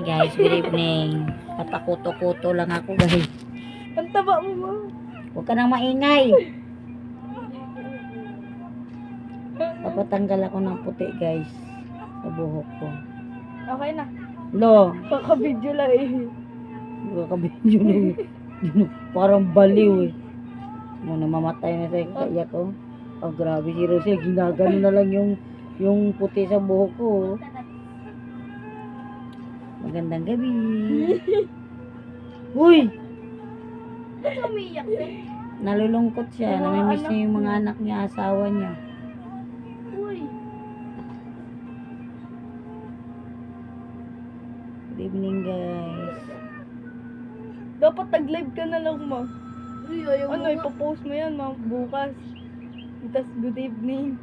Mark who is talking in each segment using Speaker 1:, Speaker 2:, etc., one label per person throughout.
Speaker 1: Hi guys, good evening. Papakuto-kuto lang ako guys.
Speaker 2: Ang taba mo ma.
Speaker 1: Huwag ka nang maingay. Papatanggal ako ng puti guys. Sa buhok ko.
Speaker 2: Okay na.
Speaker 1: Lo,
Speaker 2: Kaka-video lang eh.
Speaker 1: kakabidyo na yun. Parang baliw eh. Muna mamatay na sa kaya ko. Oh, grabe si Rosel. Ginagano na lang yung yung puti sa buhok ko. Magandang gabi. Uy!
Speaker 2: Ba't umiiyak eh?
Speaker 1: Nalulungkot siya.
Speaker 2: Mga
Speaker 1: Namimiss niya yung mga anak niya, asawa niya.
Speaker 2: Uy.
Speaker 1: Good evening guys.
Speaker 2: Dapat tag-live ka na lang ma.
Speaker 3: Uy, ayaw
Speaker 2: Ano, ipopost mo yan ma bukas. Tapos good evening.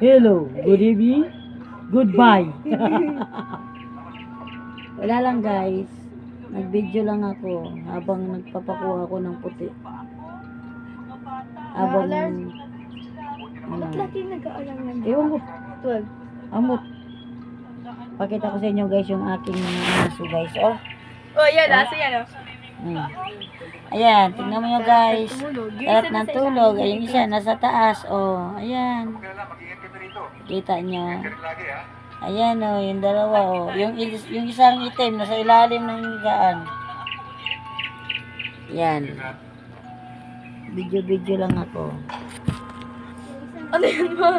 Speaker 1: Hello, good evening. Goodbye. Wala lang guys. Nag-video lang ako habang nagpapakuha ko ng puti. Habang ano,
Speaker 2: lagi nag-aalang yan?
Speaker 1: ewan ko,
Speaker 2: 12.
Speaker 1: amot. Pakita ko sa inyo guys yung aking mga aso guys. Oh,
Speaker 2: Oh, yan. Nasa yan oh.
Speaker 1: hmm. Ayan, tingnan mo nyo guys. Lahat ng tulog.
Speaker 2: ilalim.
Speaker 1: Ay, yung isa nasa taas. Oh, ayan. Kita nyo. Ayan oh, yung dalawa oh. Yung, yung isang itim nasa ilalim ng higaan. Yan. Video-video lang ako.
Speaker 2: Ano yan ma?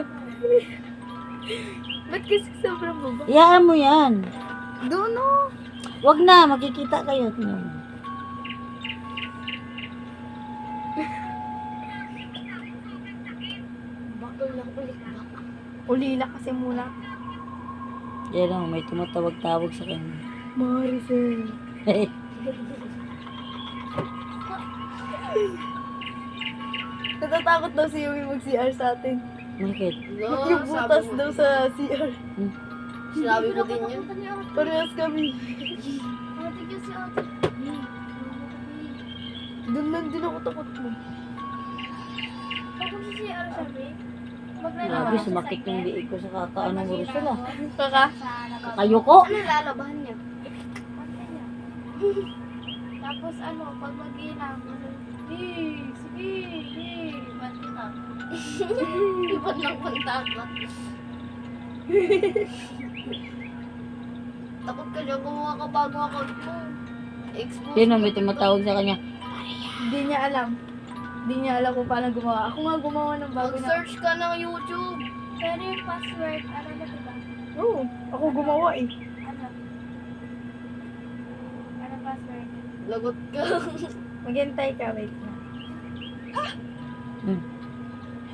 Speaker 2: Ba't kasi sobrang baba?
Speaker 1: Iyaan mo yan.
Speaker 2: Doon oh.
Speaker 1: Wag na, makikita kayo. Tingnan mo.
Speaker 3: Bakal lang ulit.
Speaker 2: Ulila kasi muna.
Speaker 1: Yan oh, may tumatawag-tawag sa kanya.
Speaker 2: Maricel. Natatakot daw si Yumi mag-CR sa atin.
Speaker 1: Bakit?
Speaker 3: No,
Speaker 2: yung butas daw sa CR.
Speaker 3: Sinabi ko din yun.
Speaker 2: Parehas kami. Doon lang din ako takot mo.
Speaker 3: Ako si CR sabi.
Speaker 1: Grabe, sumakit yung liig ko sa kakaano mo rin sila.
Speaker 2: Kaka?
Speaker 1: Kayo ko?
Speaker 3: Ano lalabahan niya? Tapos ano, pag mag-ilang, eh, sige, eh, ba't kita? Iba't lang pantaka. Takot ka dyan, gumawa ka bago ako mo. Expose
Speaker 1: Sino
Speaker 3: ka,
Speaker 1: may tumatawag sa kanya?
Speaker 2: Hindi niya alam. Hindi niya alam kung paano gumawa. Ako nga gumawa ng bago na.
Speaker 3: Mag-search ka ng YouTube. Pero yung password, ano na diba?
Speaker 2: Oo, ako gumawa eh.
Speaker 3: Ano? Ano password? Lagot ka.
Speaker 2: Maghintay ka, wait na.
Speaker 1: Hmm.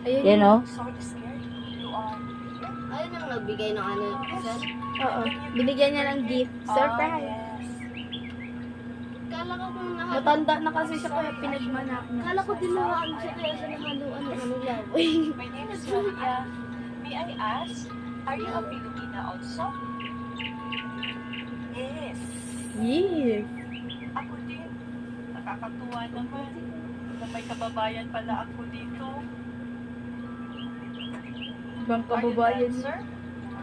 Speaker 2: Ayun.
Speaker 1: Yan oh.
Speaker 3: Ayun ang nagbigay ng ano.
Speaker 2: Oo. Binigyan niya ng gift. Surprise.
Speaker 3: Kala ko kung nahalo.
Speaker 2: Matanda na kasi siya kaya pinagmanak niya.
Speaker 3: Kala ko dinawaan siya kaya siya nahaluan ng ano lang.
Speaker 4: My name is Maria. May I ask, are you a Filipina also? Yes.
Speaker 2: Yes.
Speaker 4: Ako din. Nakakatuwa naman na may kababayan pala ako dito.
Speaker 2: Ibang
Speaker 4: Are you
Speaker 2: kababayan
Speaker 4: sir?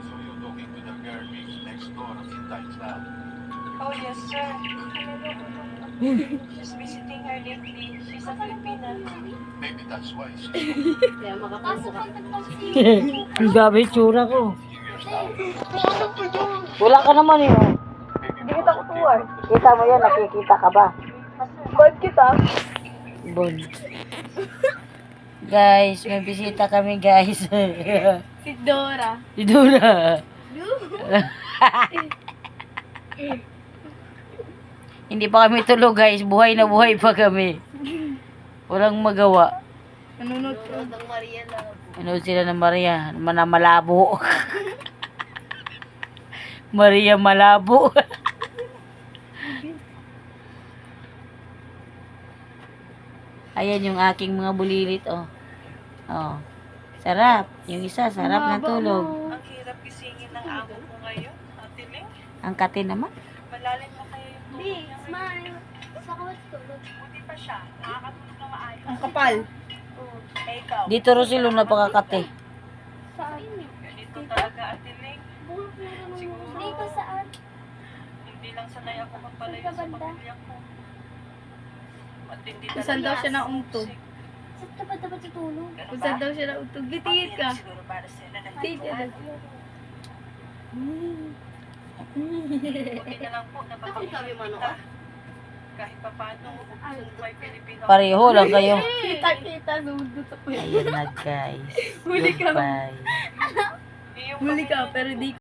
Speaker 5: So you're talking to the girl who's next door a few times now.
Speaker 4: Oh, yes, sir. She's visiting her lately. She's a Filipina.
Speaker 5: Maybe that's why
Speaker 3: Kaya makapasok ka.
Speaker 1: Ang gabi tsura ko. Wala ka naman eh. oh.
Speaker 2: Hindi kita kutuwar.
Speaker 1: Kita mo yan, nakikita ka ba?
Speaker 2: Bad kita.
Speaker 1: Bon. guys, may bisita kami guys.
Speaker 2: Si Dora.
Speaker 1: si Dura. Hindi pa kami tulog guys, buhay na buhay pa kami. Walang magawa.
Speaker 2: Nanonood ko.
Speaker 3: Ang Maria lang.
Speaker 1: Ano sila ng Maria? Mana malabo. Maria malabo. Ayan yung aking mga bulilit, oh. Oh. Sarap. Yung isa, sarap na tulog.
Speaker 4: Ang hirap gisingin ng amo ko ngayon. Ate Ling,
Speaker 1: Ang kati naman.
Speaker 4: malalim
Speaker 3: Sa kawat tulog.
Speaker 4: Buti pa siya. Nakakatulog na maayos.
Speaker 2: Ang kapal.
Speaker 3: Oh.
Speaker 4: Eh, ikaw.
Speaker 1: Dito rin sila napakakati.
Speaker 3: Saan?
Speaker 4: Ganito talaga, Ate Ling.
Speaker 3: Na naman. Dito saan?
Speaker 4: Hindi lang sanay ako magpalayo sa pamilya ko. Matindi
Speaker 2: Kung saan daw siya nauntog.
Speaker 3: Saan ka ba dapat tutulog?
Speaker 2: Kung saan daw siya nautog. Litigit ka.
Speaker 4: Siguro para sila na
Speaker 2: ka.
Speaker 4: Buti na lang po na
Speaker 3: sabi mo, ano?
Speaker 4: Pa paano, may Pilipino.
Speaker 1: Pareho lang kayo.
Speaker 2: Kita-kita. Sumundot ako.
Speaker 1: Ayan na guys.
Speaker 2: Huli ka.
Speaker 1: Goodbye.
Speaker 2: Huli ka, pero di